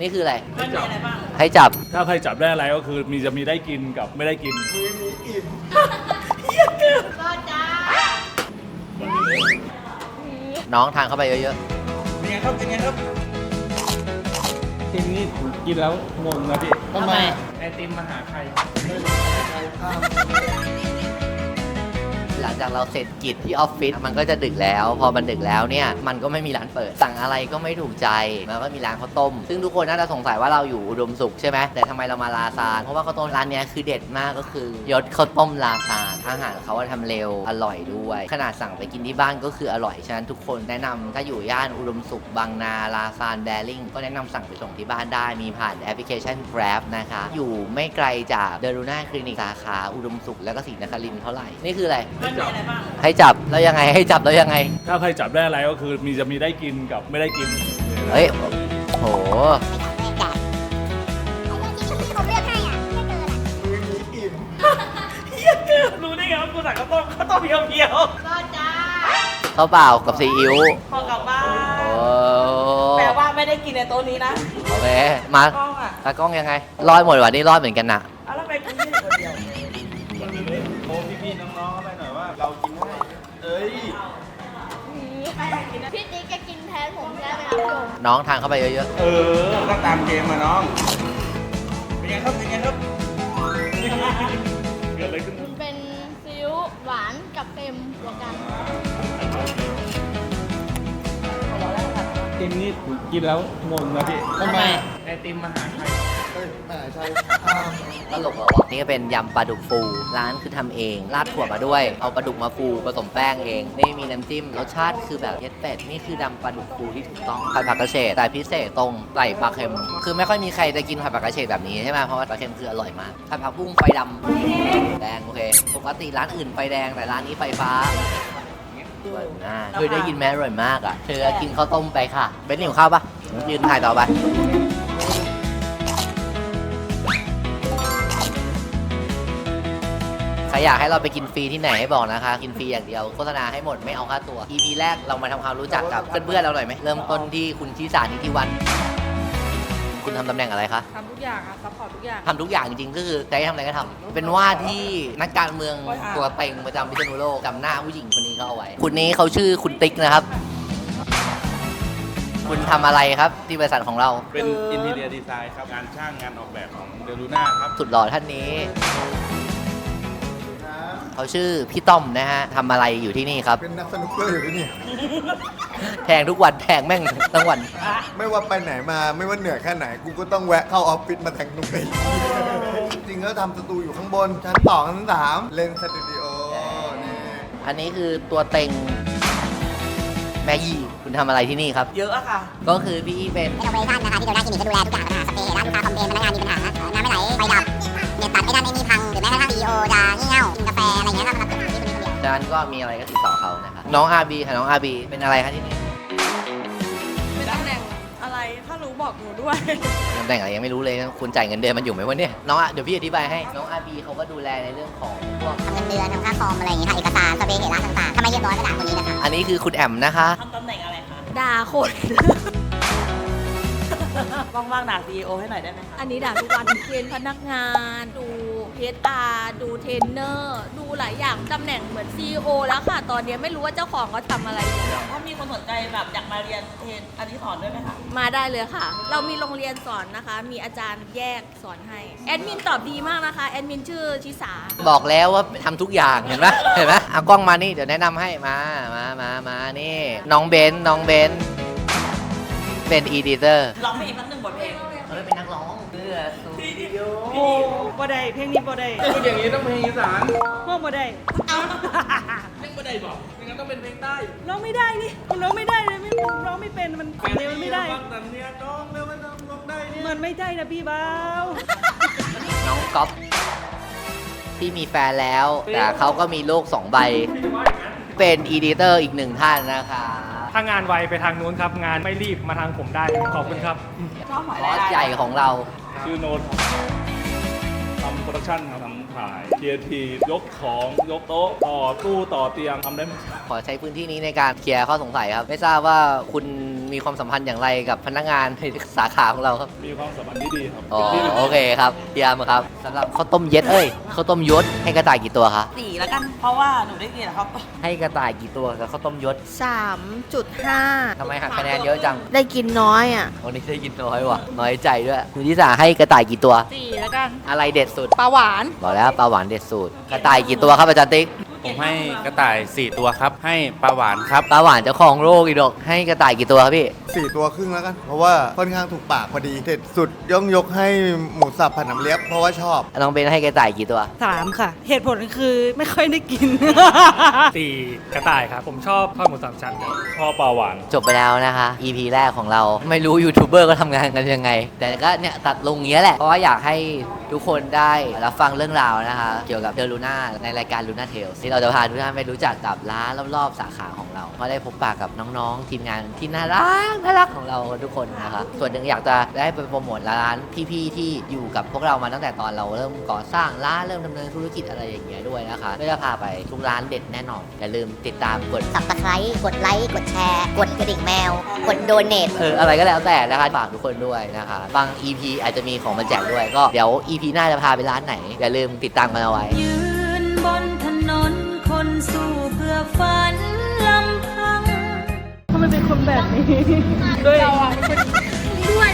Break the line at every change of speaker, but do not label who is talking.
นี่คืออะไร
มันมีอะไรบ้าง
ให้จับ
ถ้าใครจับได้อะไรก็คือมีจะมีได้กินกับไม่ได้กิน
ก็จ้า
น้องทานเข้าไปเยอะ
เป็นไงครับเป็นไงครับ
ทีนี้กินแล้วงงนะพี่
ๆทำไม
ไอติมมาหาใคร
หลังจากเราเสร็จกิจที่ออฟฟิศมันก็จะดึกแล้ว พอมันดึกแล้วเนี่ยมันก็ไม่มีร้านเปิด สั่งอะไรก็ไม่ถูกใจมันก็มีร้านข้าวต้ม ซึ่งทุกคนน่าจะสงสัยว่าเราอยู่อุดมสุขใช่ไหมแต่ทำไมเรามาลาซานเพราะว่าข้าวต้มร้านเนี้ยคือเด็ดมากก็คือยศข้าวต้มลาซานอาหารเขาทำเร็วอร่อยด้วย ขนาดสั่งไปกินที่บ้านก็คืออร่อยฉะนั้นทุกคนแนะนำถ้าอยู่ย่านอุดมสุขบางนาลาซานแบริ่งก็แนะนำสั่งไปส่งที่บ้านได้มีผ่านแอปพลิเคชัน Grab นะคะอยู่ไม่ไกลจากเดรูน่าคลินิกสาขาอุดมสุขแล้วก็ศรีนครินทร์เท่าไหร่นี่คืออะไร
มันมีอะไรบ้าง
ให้จับแล้วยังไงให้จับแล้วยังไง
ถ้าใครจับได้อะไรก็คือมีจะมีได้กินกับไม่ได้กิน
เฮ้ยโห
รู้ได้ไงว่ากูสั่งข้าวต้มข้าวต้มเพียวๆก็จ้า
ข้าวเปล่ากับซีอิ๊ว
พอกลับบ้า
โอ้
นแปลว่าไม่ได้กินในโต๊ะนี้นะ
โอเค มา
กล้องอะ
ตากล้องยังไง รอดหมดวะนี่รอดเหมือนกันนะ
น้
อง
ทา
นเข้าไปเยอะ
เออ ก็ตามเกมมาน้อง เป็นไงครับ เป็นไงครับ
เกิดอะไรขึ้น
มันเป็นซีอิ๊วหวานกับเค็มบวกกัน
ทีนี้กินแล้วงงนะพี่
ๆทำไม
ไอติมมา หาใคร
ตลกเหรอวะนี่ก็เป็นยำปลาดุกฟูร้านคือทำเองราดถั่วมาด้วย เอาปลาดุกมาฟูผสมแป้งเองนี่มีน้ำจิ้มรสชาติคือแบบเย็ดเป็ดนี่คือดำปลาดุกฟูที่ถูกต้องผัดผักกระเฉดแต่พิเศษตรงใส่ปลาเค็ม คือไม่ค่อยมีใครจะกินผัดผักกระเฉดแบบนี้ใช่ไหมเพราะว่าปลาเค็มคืออร่อยมากผัดผักบุ้งไฟดำแดงโอเคปกติร้านอื่นไฟแดงแต่ร้านนี้ไฟฟ้าอร่อยมากเคยได้ยินไหมอร่อยมากอะเธอกินข้าวต้มไปค่ะเป็นหิวข้าวปะยืนถ่ายต่อไป ครอยากให้เราไปกินฟรีที่ไหนให้บอกนะคะ กินฟรีอย่างเดียวโฆษณาให้หมดไม่เอาค่าตัว EP แรกเรามาทำความรู้จักกับเพื่อนๆเราหน่อยไหมเริ่มต้นที่คุณชิสานิติวันคุณทำตำแหน่งอะไรคะ
ทำทุกอย่างอะซัพพอร์ตทุกอย่าง
ทำทุกอย่างจริงๆก็คือจะให้ทำอะไรก็ทำเป็นว่าที่นักการเมืองตัวเต็งประจำพิษณุโลกจำหน้าผู้หญิงคนนี้เขาเอาไว้คุณนี้เขาชื่อคุณติ๊กนะครับ คุณทำอะไรครับที่บริษัทของเรา
เป็นอินทีเรียดีไซน์ครับงานช่างงานออกแบบของเดลูน่าครับ
สุดหล่อท่านนี้ เขาชื่อพี่ต้อมนะฮะทำอะไรอยู่ที่นี่ครับ
เป็นนักสนุกเกอร์อยู่ที่นี่
แทงทุกวันแทงแม่งทั้งวัน
ไม่ว่าไปไหนมาไม่ว่าเหนื่อยแค่ไหน กูก็ต้องแวะเข้าออฟฟิศมาแทงนุกเองจริงๆก็ทำสตูอยู่ข้างบน ชั้นสองชั้นสามเลนสตูดิโอนี่
อันนี้คือตัวเต็งแม่ยี่คุณทำอะไรที่นี่ครับ
เยอะอะค่ะ
ก็คือพี่เป็น
เป็นโอเปอเรชั่นนะคะที่เดลด้าคลินิกก็ดูแลทุกอย่างปัญหาสเปรย์ด้านลูกค้าคอมเพลนพนักงานมีปัญหาเอ่อน้ำไม่ไหลไฟดับ ที่คนนี้คนเดียว
ฉะนั้นก็มีอะไรก็ติดต่อเขานะครับน้องอาบีค่ะน้องอาบีเป็นอะไรคะที่นี่
เป็นตำแหน่งอะไรถ้ารู้บอกหนูด้วย
ตำแหน่งอะไรยังไม่รู้เลยคุณจ่ายเงินเดือนมันอยู่ไหมวะเนี่ยน้องอะเดี๋ยวพี่อธิบายให้น้องอาบีเขาก็ดูแลในเรื่องของพวก
ทำเงินเดือนทำค่าคอมอะไรอย่างงี้ค่ะเอกสารสเปรย์เหตุร้านต่างๆถ้าไม่เรียบร้อยก็ด่าคนนี้นะคะ
อันนี้คือคุณแอมนะคะ
ทำตำแหน่งอะไรคะ
ด่าคน
ว่างๆด่าซีโอให้หน่อยได้ไหมคะ
อันนี้ด่าทุกวันเทรนพนักงาน ดูเพจอาดูเทรนเนอร์ ดูหลายอย่างตำแหน่งเหมือน CEO แล้วค่ะ ตอนนี้ไม่รู้ว่าเจ้าของเขาทำอะไรอยู่
ถ้ามีคนสนใจแบบอยากมาเรียนเทรนอันนี้สอนด้วยไหมคะ
มาได้เลยค่ะ เรามีโรงเรียนสอนนะคะ มีอาจารย์แยกสอนให้ แอดมินตอบดีมากนะคะ แอดมินชื่อชิสา
บอกแล้วว่าทำทุกอย่างเห็นไหมเห็นไหมเอากล้องมานี่เดี๋ยวแนะนำให้มามามามานี่ น้องเบนน้องเบน เป็นอีดิเตอร์
ร้องเพลงอีกสักหนึ่งบทเพลง
เขาเป็นนักร้องเพื่อสูดิโอ
โอ้บ่ได้เพลงนี้บ่ได้
พูดอย่างนี้ต้องเพลงอีสาน
พวกบ่ได้
เพลงบ่ได้บอกไม่งั้นต้องเป็นเพลงใต้
ร้องไม่ได้นี่มันร้องไม่ได้เลยไม่ร้องไม่เป็นมันฟังเร็วมันไม่ได้
ฟังแต่เนี่ยน้องแล้วมันร้องได้เนี่ย
มันไม่ได้นะพี่เบา
น้องก๊อฟที่มีแฟนแล้ว แต่เขาก็มีโลกสองใบ เป็นอีดิเตอร์อีกหนึ่งท่านนะคะ
ถ้างานไวไปทางนู้นครับ งานไม่รีบมาทางผมได้ ขอบคุณครับ
ชอบหอย
บอสใหญ่ของเรา
ชื่อโน้ตทำโปรดักชั่นครับทำถ่ายเคียร์ทียกของยกโต๊ะต่อตู้ต่อเตียงทำได้หมด
ขอใช้พื้นที่นี้ในการเคลียร์ข้อสงสัยครับ ไม่ทราบว่าคุณมีความสัมพันธ์อย่างไรกับพนักงานในสาขาของเราครับ
มีความสัมพันธ์ที่ดีครับ
อ๋อ โอเคครับเยี่ยมครับสำหรับข้าวต้มเย็ดเอ้ยข้าวต้มยศให้กระต่ายกี่ตัวคะ
สี่ แล้วกัน เพราะว่าหนูได้กินนะครับ
ให้กระต่ายกี่ตัวกับข้าวต้มยศ
3.5
ทำไมหักคะแนนเยอะจัง
ได้กินน้อยอะ
วันนี้ได้กินน้อยว่ะ น้อยใจด้วย คุณทิสาให้กระต่ายกี่ตัว
สี่แล้วกัน
อะไรเด็ดสุด
ปลาหวาน
บอกแล้วปลาหวานเด็ดสุด กระต่ายกี่ตัวครับอาจารย์ติ๊ก
ผมให้กระต่าย 4 ตัวครับ ให้ปลาหวานครับ
ปลาหวานเจ้าของโลกอีกดอก ให้กระต่ายกี่ตัวครับพี่
สี่ตัวครึ่งแล้วกัน เพราะว่าค่อนข้างถูกปากพอดีเด็ดสุดย่องยกให้หมูสับผัดน้ำเลียบเพราะว่าชอบ
น้องเบนให้กระต่ายกี่ตัว
สามค่ะ เหตุผลคือไม่ค่อยได้กิน
สี่กระต่ายครับ ผมชอบข้าวหมูสามชั้นครับ
ชอบปลาหวาน
จบไปแล้วนะคะ EP แรกของเราไม่รู้ยูทูบเบอร์ก็ทำงานกันยังไง แต่ก็เนี่ยตัดลงเงี้ยแหละ เพราะว่าอยากให้ทุกคนได้รับฟังเรื่องราวนะคะ เกี่ยวกับเดลูน่าในรายการ Luna Tales ที่เราจะพาทุกท่านไปรู้จักกับร้านรอบๆสาขาของเราก็ได้พบปะกับน้องๆทีมงานที่น่ารักน่ารักของเราทุกคนนะคะส่วนหนึ่งอยากจะได้ไปโปรโมทร้านพี่ๆที่อยู่กับพวกเรามาตั้งแต่ตอนเราเริ่มก่อสร้างร้านเริ่มดำเนินธุรกิจอะไรอย่างเงี้ยด้วยนะคะก็จะพาไปทุกร้านเด็ดแน่นอนอย่าลืมติดตามกด
สับตะไคร้กดไลค์ กดแชร์ กดกระดิ่งแมว กดโดเนท
เอออะไรก็แล้วแต่นะคะฝากทุกคนด้วยนะคะ บาง EP อาจจะมีของมาแจกด้วยก็เดี๋ยว EP หน้าจะพาไปร้านไหน อย่าลืมติดตามกันเอาไว้
ยืนบนถนนคนสู้เพื่อฝั
น แบบนี้ ด้วย
ด้วย